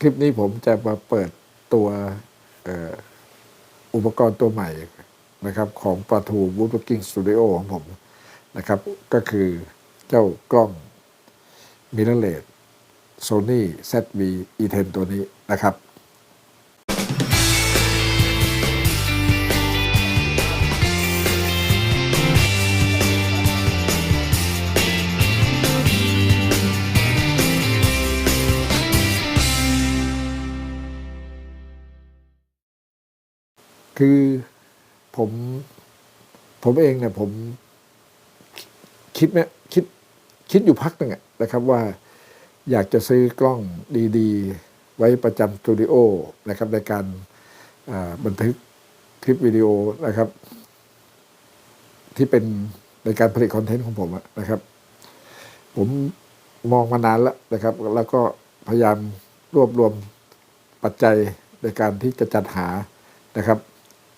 คลิปนี้ผมจะมาเปิดตัวอ,อ,อุปกรณ์ตัวใหม่นะครับของปาทู Woodworking Studio ของผมนะครับ ก็คือเจ้ากล้องมิเรเลตโซนี่ ZV E10 ตัวนี้นะครับ คือผมผมเองเนี่ยผมคิดไหมคิดคิดอยู่พักหนึ่งนะครับว่าอยากจะซื้อกล้องดีๆ ไว้ประจำสตูดิโอนะครับในการบันทึกคลิปวิดีโอนะครับ ที่เป็นในการผลิตคอนเทนต์ของผมนะครับ ผมมองมานานแล้วนะครับ แล้วก็พยายามรวบรวมปัจจัยในการที่จะจัดหานะครับ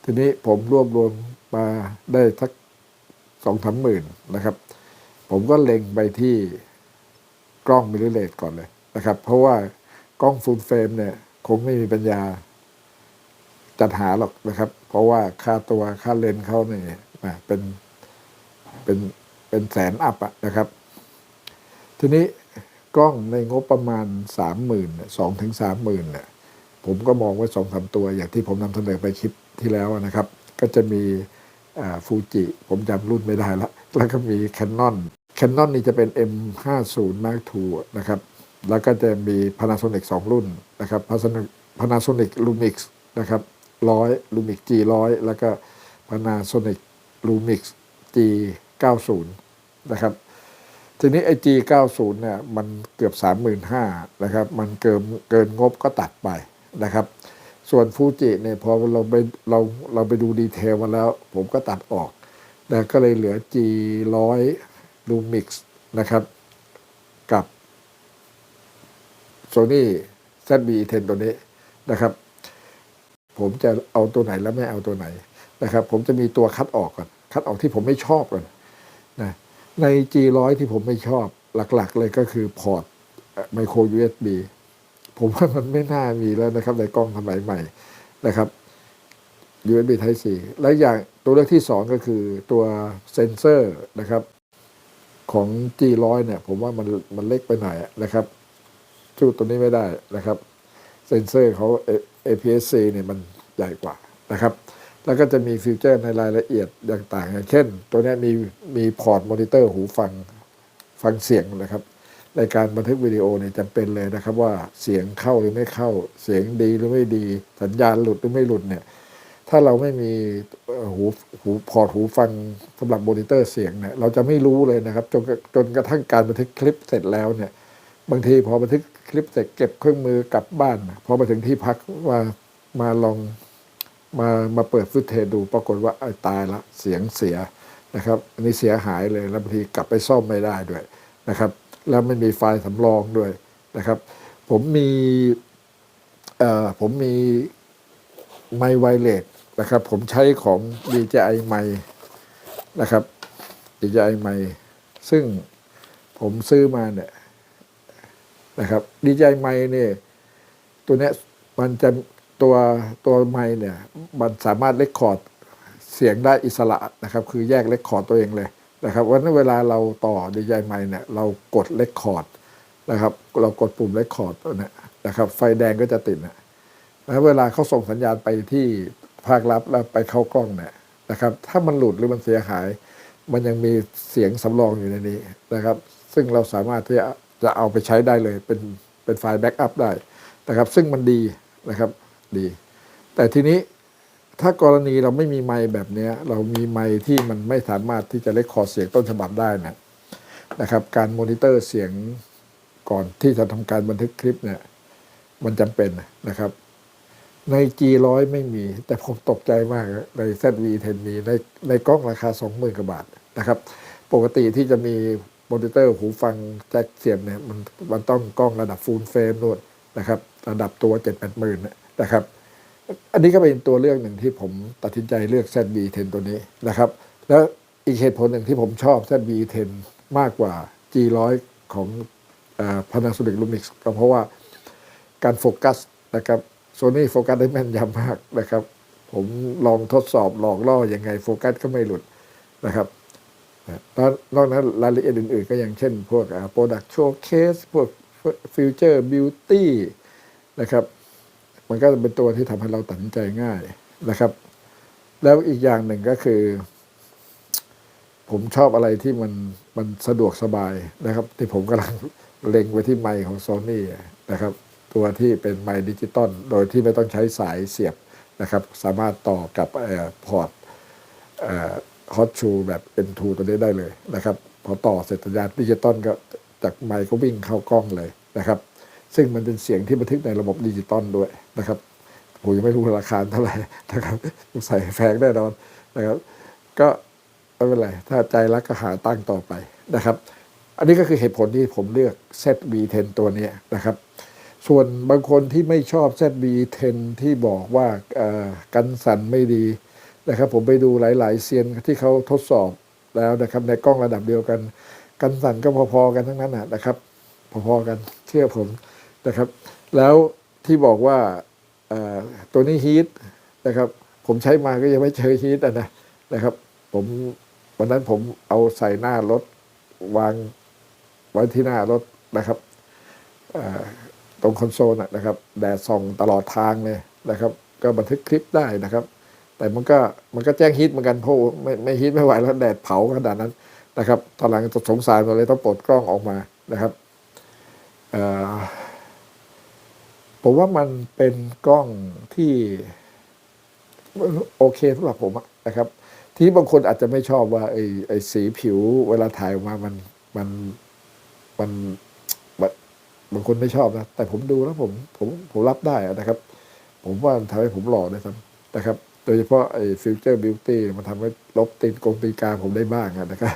ทีนี้ผมรวบรวมมาได้สักสองสามหมื่นนะครับ ผมก็เล็งไปที่กล้องมิลเรเลสก่อนเลยนะครับ เพราะว่ากล้องฟูลเฟรมเนี่ยคงไม่มีปัญญา จัดหาหรอกนะครับ เพราะว่าค่าตัวค่าเลนเขาเนี่ยนะเป็นเป็นเป็นแสนอัพอะนะครับ ทีนี้กล้องในงบประมาณสามหมื่นสองถึงสามหมื่นเนี่ยผมก็มองไว้สองสามตัวอย่างที่ผมนำเสนอไปคลิป ที่แล้วนะครับ ก็จะมีฟูจิผมจำรุ่นไม่ได้ละ แล้วก็มี Canon Canon นี่จะเป็น M50 Mark II นะครับ แล้วก็จะมี Panasonic 2 รุ่นนะครับ Panasonic Lumix นะครับ100 Lumix G100 แล้วก็ Panasonic Lumix G90 นะครับทีนี้ไอ้ G90 เนี่ยมันเกือบ35,000นะครับ มันเกินเกินงบก็ตัดไปนะครับ ส่วนฟูจิเนี่ยพอเราไปเราเราไปดูดีเทลมาแล้ว ผมก็ตัดออกนะก็เลยเหลือ G100 Lumix นะครับ กับ Sony ZV-10 ตัวนี้นะครับ ผมจะเอาตัวไหนแล้วไม่เอาตัวไหนนะครับ ผมจะมีตัวคัดออกก่อน คัดออกที่ผมไม่ชอบก่อนนะใน G100 ที่ผมไม่ชอบหลักๆเลยก็คือพอร์ตไมโคร USB ผมว่ามันไม่น่ามีแล้วนะครับ ในกล้องสมัยใหม่นะครับ USB Type C และอย่างตัวเลือกที่สองก็คือตัวเซนเซอร์นะครับของ G100 เนี่ย ผมว่ามันมันเล็กไปหน่อยนะครับสู้ตัวนี้ไม่ได้นะครับ เซนเซอร์เขา APS-C เนี่ยมันใหญ่กว่านะครับ แล้วก็จะมีฟีเจอร์ในรายละเอียดต่างๆอย่างเช่น ตัวนี้มีมีพอร์ตมอนิเตอร์หูฟังฟังเสียงนะครับ ในการบันทึกวิดีโอเนี่ยจำเป็นเลยนะครับว่าเสียงเข้าหรือไม่เข้า เสียงดีหรือไม่ดี สัญญาณหลุดหรือไม่หลุดเนี่ยถ้าเราไม่มีหูหูพอร์ตหูฟังสำหรับมอนิเตอร์เสียงเนี่ยเราจะไม่รู้เลยนะครับจนจนกระทั่งการบันทึกคลิปเสร็จแล้วเนี่ยบางทีพอบันทึกคลิปเสร็จเก็บเครื่องมือกลับบ้านพอมาถึงที่พักว่ามาลองมามาเปิดฟุตเทดู ปรากฏว่าไอ้ตายละเสียงเสียนะครับอันนี้เสียหายเลยแล้วบางทีกลับไปซ่อมไม่ได้ด้วยนะครับ แล้วไม่มีไฟล์สำรองด้วยนะครับ ผมมีผมมีไมไวเลสนะครับ ผมใช้ของ DJI ไมนะครับ DJI ไมซึ่งผมซื้อมาเนี่ยนะครับ DJI ไมเนี่ยตัวเนี้ยมันจะตัวตัวไมเนี่ยมันสามารถเลคคอร์ดเสียงได้อิสระนะครับ คือแยกเลคคอร์ดตัวเองเลย นะครับวันนั้นเวลาเราต่อ DJI ไมค์เนี่ยเรากดเลคคอร์ดนะครับเรากดปุ่มเลคคอร์ดตัวนี้นะครับไฟแดงก็จะติดนะแล้วเวลาเขาส่งสัญญาณไปที่ภาครับแล้วไปเข้ากล้องเนี่ยนะครับถ้ามันหลุดหรือมันเสียหาย มันยังมีเสียงสำรองอยู่ในนี้นะครับ ซึ่งเราสามารถที่จะเอาไปใช้ได้เลยเป็นเป็นไฟล์แบ็กอัพได้นะครับ ซึ่งมันดีนะครับดี แต่ทีนี้ ถ้ากรณีเราไม่มีไมค์แบบนี้เรามีไมค์ที่มันไม่สามารถที่จะเลคคอร์เสียงต้นฉบับได้นะนะครับ การมอนิเตอร์เสียงก่อนที่จะทำการบันทึกคลิปเนี่ย มันจำเป็นนะครับ ใน G100 ไม่มี แต่ผมตกใจมากใน ZV-10 มีในในกล้องราคา 20,000กว่าบาทนะครับ ปกติที่จะมีมอนิเตอร์หูฟังแจ็คเสียบเนี่ยมันมันต้องกล้องระดับฟูลเฟรมนู่นนะครับ ระดับตัว 7 8หมื่นนะครับ อันนี้ก็เป็นตัวเลือกหนึ่งที่ผมตัดสินใจเลือก ZV-10 ตัวนี้นะครับ แล้วอีกเหตุผลหนึ่งที่ผมชอบ ZV-10 มากกว่า G100 ของอ่า Panasonic Lumix ก็เพราะว่าการโฟกัสนะครับโซนี่โฟกัสได้แม่นยำมากนะครับ ผมลองทดสอบหลอกล่อยังไงโฟกัสก็ไม่หลุดนะครับนะแล้วนอกนั้นรายละเอียดอื่นๆ ก็อย่างเช่น พวกโปรดัก t โชว์เคสพวกฟิวเจอร์บิวตี้นะครับ มันก็จะเป็นตัวที่ทำให้เราตัดสินใจง่ายนะครับ แล้วอีกอย่างหนึ่งก็คือ ผมชอบอะไรที่มันมันสะดวกสบายนะครับ ที่ผมกำลังเล็งไว้ที่ไมค์ของ Sony นะครับ ตัวที่เป็นไมค์ดิจิตอลโดยที่ไม่ต้องใช้สายเสียบนะครับ สามารถต่อกับพอร์ตฮอตชูแบบ N2 ตัวนี้ได้เลยนะครับ พอต่อเสร็จสัญญาณดิจิตอลก็จากไมค์ก็วิ่งเข้ากล้องเลยนะครับ ซึ่งมันเป็นเสียงที่บันทึกในระบบดิจิตอลด้วย นะครับผมยังไม่รู้ราคาเท่าไหร่นะครับใส่แพงแน่นอนนะครับ ก็ไม่เป็นไร ถ้าใจรักก็หาตั้งต่อไปนะครับ อันนี้ก็คือเหตุผลที่ผมเลือก ZV10 ตัวนี้นะครับ ส่วนบางคนที่ไม่ชอบ ZV10 ที่บอกว่ากันสั่นไม่ดีนะครับ ผมไปดูหลาย ๆ เซียนที่เขาทดสอบแล้วนะครับ ในกล้องระดับเดียวกัน กันสั่นก็พอ ๆ กันทั้งนั้นนะนะครับ พอ ๆ กันเชื่อผมนะครับ แล้ว ที่บอกว่าตัวนี้ฮีทนะครับ ผมใช้มาก็ยังไม่เจอฮีทอะนะนะครับ ผมวันนั้นผมเอาใส่หน้ารถวางไว้ที่หน้ารถนะครับตรงคอนโซลน่ะนะครับ แดดส่องตลอดทางเลยนะครับ ก็บันทึกคลิปได้นะครับ แต่มันก็มันก็แจ้งฮีทเหมือนกันเพราะไม่ไม่ฮีทไม่ไหวแล้วแดดเผาขนาดนั้นนะครับตอนหลังสงสารมาเลยต้องปลดกล้องออกมานะครับ ผมว่ามันเป็นกล้องที่โอเคสำหรับผมนะครับ ทีนี้บางคนอาจจะไม่ชอบว่าไอ้ไอ้สีผิวเวลาถ่ายออกมามันมันมันบางคนไม่ชอบนะ แต่ผมดูแล้วผมผมผมรับได้นะครับ ผมว่ามันทำให้ผมหล่อด้วยซ้ำนะครับ โดยเฉพาะไอ้ฟิวเจอร์บิวตี้มันทำให้ลบตีนกงตีกาผมได้บ้างนะครับ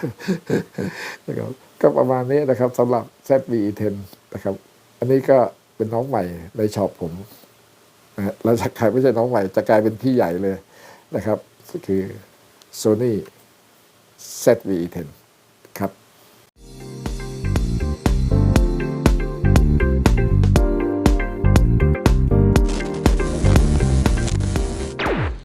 นะครับ ก็ประมาณนี้นะครับสำหรับ ZV-10 นะครับ อันนี้ก็ เป็นน้องใหม่ในช็อปผมนะฮะแล้วจะกลายไม่ใช่น้องใหม่ จะกลายเป็นพี่ใหญ่เลยนะครับ คือ Sony ZV-10